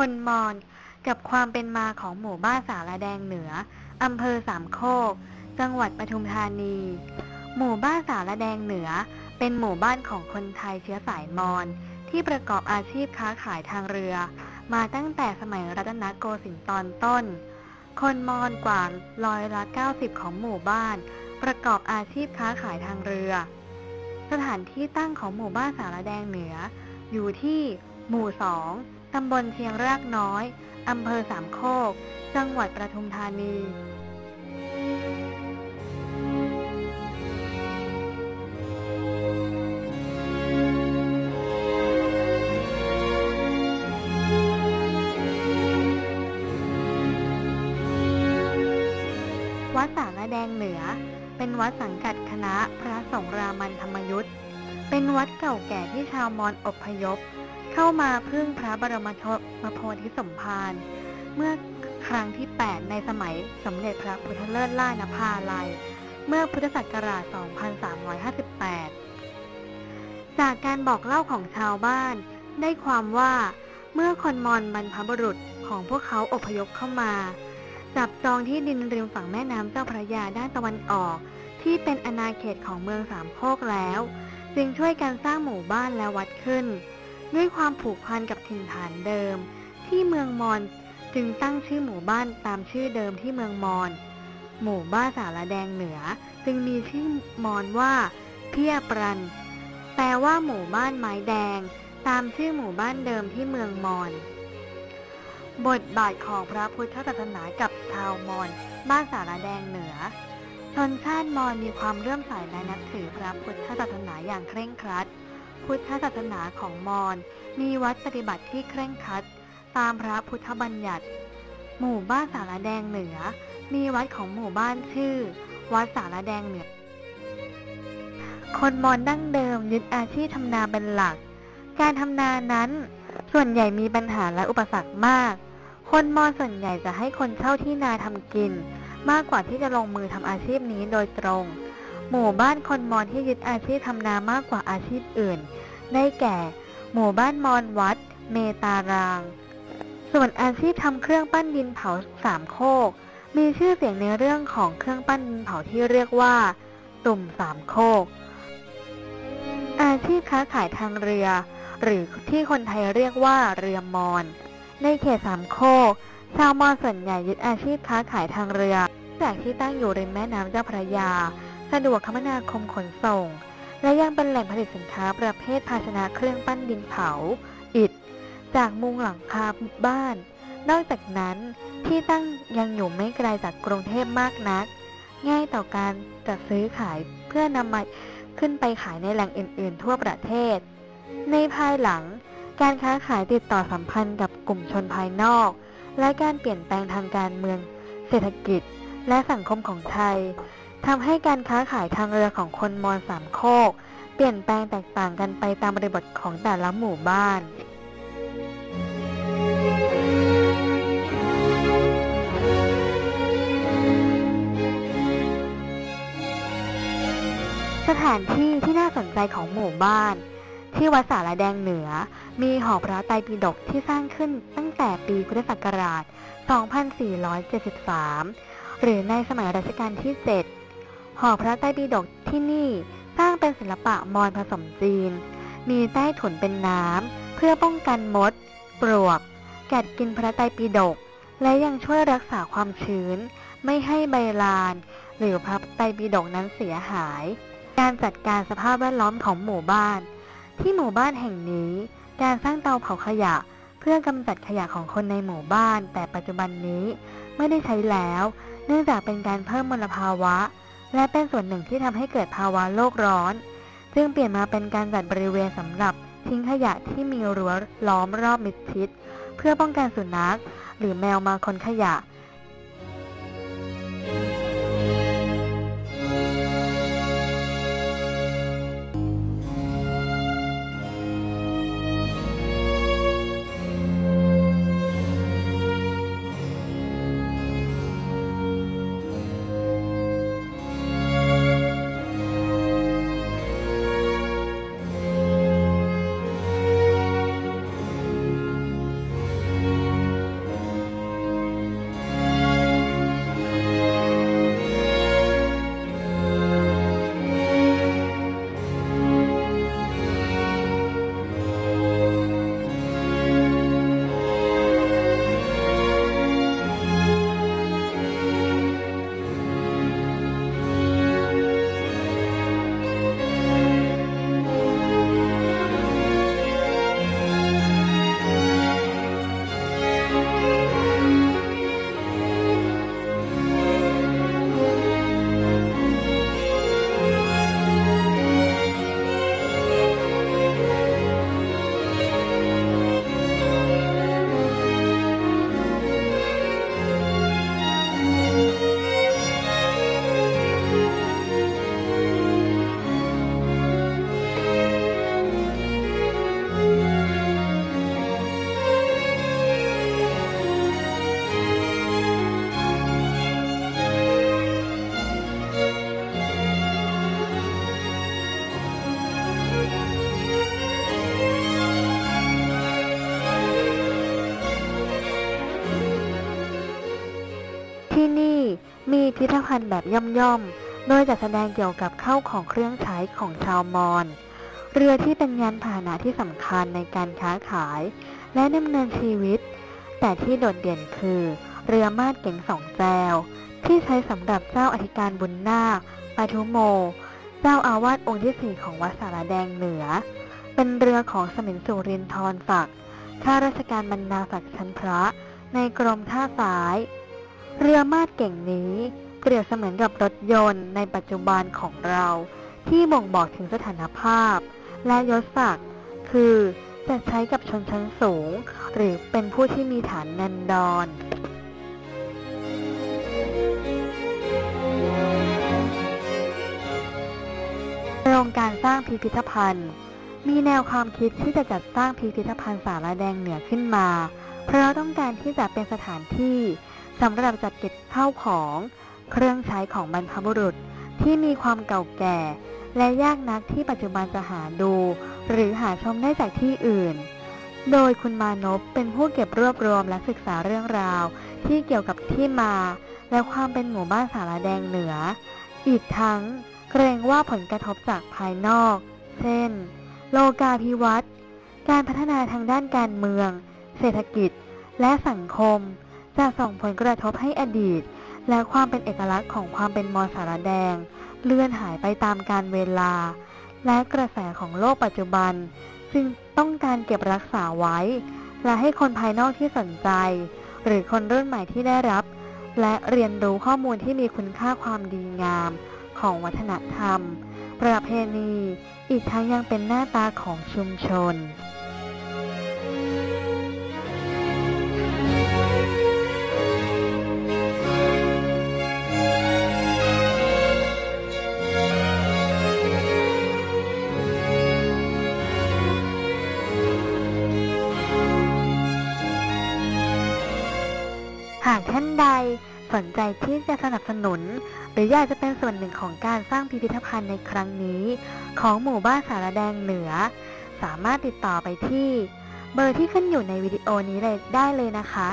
คนมอญกับความเป็นมาของหมู่บ้านสารแดงเหนือ อำเภอสามโคก จังหวัดปทุมธานี หมู่บ้านสารแดงเหนือ เป็นหมู่บ้านของคนไทยเชื้อสายมอญที่ประกอบอาชีพค้าขายทางเรือ มาตั้งแต่สมัยรัตนโกสินทร์ตอนต้น คนมอญกว่าร้อยละ90 ของหมู่บ้าน ประกอบอาชีพค้าขายทางเรือ สถานที่ตั้งของหมู่บ้านสารแดงเหนือ อยู่ที่หมู่สอง ตำบลเชียงรากน้อย อำเภอสามโคก จังหวัดประทุมธานี วัดสารแดงเหนือ เป็นวัดสังกัดคณะพระสงฆ์รามันธรรมยุทธ์เป็นวัดเก่าแก่ที่ชาวมอญอพยพ เข้ามาพึ่งพระบรมโพธิสมภารเมื่อครั้งที่ 8 ในสมัยสมเด็จพระพุทธเลิศล่านภาลัย เมื่อพุทธศักราช 2358 จากการบอกเล่าของชาวบ้านได้ความว่าเมื่อคนมอญบรรพบุรุษของพวกเขาอพยพเข้ามา จับจองที่ดินริมฝั่งแม่น้ำเจ้าพระยาด้านตะวันออก ที่เป็นอาณาเขตของเมืองสามโคกแล้ว จึงช่วยกันสร้างหมู่บ้านและวัดขึ้น ด้วยความผูกพันกับถิ่นฐานเดิม ที่เมืองมอญจึงตั้งชื่อหมู่บ้านตามชื่อเดิมที่เมืองมอญหมู่บ้านสารแดงเหนือ จึงมีชื่อมอญว่าเพียปรัน แปลว่าหมู่บ้านไม้แดง ตามชื่อหมู่บ้านเดิมที่เมืองมอญบทบาทของพระพุทธศาสนากับชาวมอญบ้านสารแดงเหนือ ชนชาติมอญมีความเลื่อมใสและนับถือพระพุทธศาสนาอย่างเคร่งครัด พุทธศาสนาของมอญมีวัดปฏิบัติที่เคร่งครัด ตามพระพุทธบัญญัติ หมู่บ้านสารแดงเหนือ มีวัดของหมู่บ้านชื่อ วัดสารแดงเหนือ คนมอญดั้งเดิมยึดอาชีพทำนาเป็นหลัก การทำนานั้น ส่วนใหญ่มีปัญหาและอุปสรรคมาก คนมอญส่วนใหญ่จะให้คนเช่าที่นาทำกิน มากกว่าที่จะลงมือทำอาชีพนี้โดยตรง หมู่บ้านคนมอญที่ยึดอาชีพทำนามากกว่าอาชีพอื่น ได้แก่ หมู่บ้านมอญวัด เมตาราง ส่วนอาชีพทำเครื่องปั้นดินเผาสามโคก มีชื่อเสียงในเรื่องของเครื่องปั้นดินเผาที่เรียกว่า ตุ่มสามโคก อาชีพค้าขายทางเรือ หรือที่คนไทยเรียกว่าเรือมอญในเขตสามโคก ชาวมอญส่วนใหญ่ยึดอาชีพค้าขายทางเรือจากที่ตั้งอยู่ริมแม่น้ำเจ้าพระยา สะดวกคมนาคมขนส่ง และยังเป็นแหล่งผลิตสินค้าประเภทภาชนะเครื่องปั้นดินเผา อิฐ จากมุงหลังคาบ้าน นอกจากนั้นที่ตั้งยังอยู่ไม่ไกลจากกรุงเทพมากนัก ง่ายต่อการจัดซื้อขายเพื่อนำมาขึ้นไปขายในแหล่งอื่น ๆ ทั่วประเทศ ในภายหลังการค้าขายติดต่อสัมพันธ์กับกลุ่มชนภายนอก และการเปลี่ยนแปลงทางการเมือง เศรษฐกิจ และสังคมของไทย ทำให้การค้าขายทางเรือของคนมอญสามโคก เปลี่ยนแปลงแตกต่างกันไปตามบริบทของแต่ละหมู่บ้านสถานที่ที่น่าสนใจของหมู่บ้าน ที่วัดสารแดงเหนือ มีหอพระไตรปิฎกที่สร้างขึ้นตั้งแต่ปีพุทธศักราช 2473 หรือในสมัยรัชกาลที่ 7 หอพระไตรปิฎกที่นี่สร้างเป็นศิลปะมอญผสมจีน มีใต้ถุนเป็นน้ำเพื่อป้องกันมด ปลวก กัดกินพระไตรปิฎกและยังช่วยรักษาความชื้น ไม่ให้ใบลาน หรือพระไตรปิฎกนั้นเสียหาย การจัดการสภาพแวดล้อมของหมู่บ้าน ที่หมู่บ้านแห่งนี้ การสร้างเตาเผาขยะเพื่อกำจัดขยะของคนในหมู่บ้าน แต่ปัจจุบันนี้ไม่ได้ใช้แล้ว เนื่องจากเป็นการเพิ่มมลภาวะ และเป็นส่วนหนึ่งที่ทำให้เกิดภาวะโลกร้อน จึงเปลี่ยนมาเป็นการจัดบริเวณสำหรับทิ้งขยะที่มีรั้วล้อมรอบมิดชิด เพื่อป้องกันสุนัขหรือแมวมาคนขยะ พิธภัณฑ์แบบย่อมๆ โดยจัดแสดงเกี่ยวกับเข้าของเครื่องใช้ของชาวมอญ เรือที่เป็นยานพาหนะที่สำคัญในการค้าขายและดำเนินชีวิต แต่ที่โดดเด่นคือ เรือมาดเก๋งสองแจว ที่ใช้สำหรับเจ้าอธิการบุญนาคปาทุโม เจ้าอาวาสองค์ที่สี่ของวัดสารแดงเหนือ เป็นเรือของสมินสุรินทรศักดิ์ข้าราชการบรรณาศักดิ์ชั้นพระในกรมท่าสาย เรือมาดเก่งนี้ เปรียบเสมือนกับรถยนต์ในปัจจุบันของเรา ที่บ่งบอกถึงสถานภาพ และยศศักดิ์คือจะใช้กับชนชั้นสูง หรือเป็นผู้ที่มีฐานนันดรโครงการสร้างพิพิธภัณฑ์ มีแนวความคิดที่จะจัดสร้างพิพิธภัณฑ์สารแดงเหนือขึ้นมา เพราะต้องการที่จะเป็นสถานที่สำหรับจัดเก็บข้าวของ เครื่องใช้ของบรรพบุรุษที่มีความเก่าแก่ และยากนักที่ปัจจุบันจะหาดู หรือหาชมได้จากที่อื่น โดยคุณมานพเป็นผู้เก็บรวบรวมและศึกษาเรื่องราว ที่เกี่ยวกับที่มา และความเป็นหมู่บ้านสารแดงเหนือ อีกทั้งเกรงว่าผลกระทบจากภายนอก เช่น โลกาภิวัตน์การพัฒนาทางด้านการเมือง เศรษฐกิจ และสังคม จะส่งผลกระทบให้อดีต และความเป็นเอกลักษณ์ของความเป็นมอสารแดง เลื่อนหายไปตามการเวลา และกระแสของโลกปัจจุบันจึงต้องการเก็บรักษาไว้ และให้คนภายนอกที่สนใจ หรือคนรุ่นใหม่ที่ได้รับ และเรียนรู้ข้อมูลที่มีคุณค่าความดีงาม ของวัฒนธรรม ประเพณี อีกทั้งยังเป็นหน้าตาของชุมชนากท่านใดสนใจที่จะสนับสนุน หรืออยากจะเป็นส่วนหนึ่งของการสร้างพิพิธภัณฑ์ในครั้งนี้ ของหมู่บ้านสารแดงเหนือ สามารถติดต่อไปที่ เบอร์ที่ขึ้นอยู่ในวิดีโอนี้เลยได้เลยนะคะ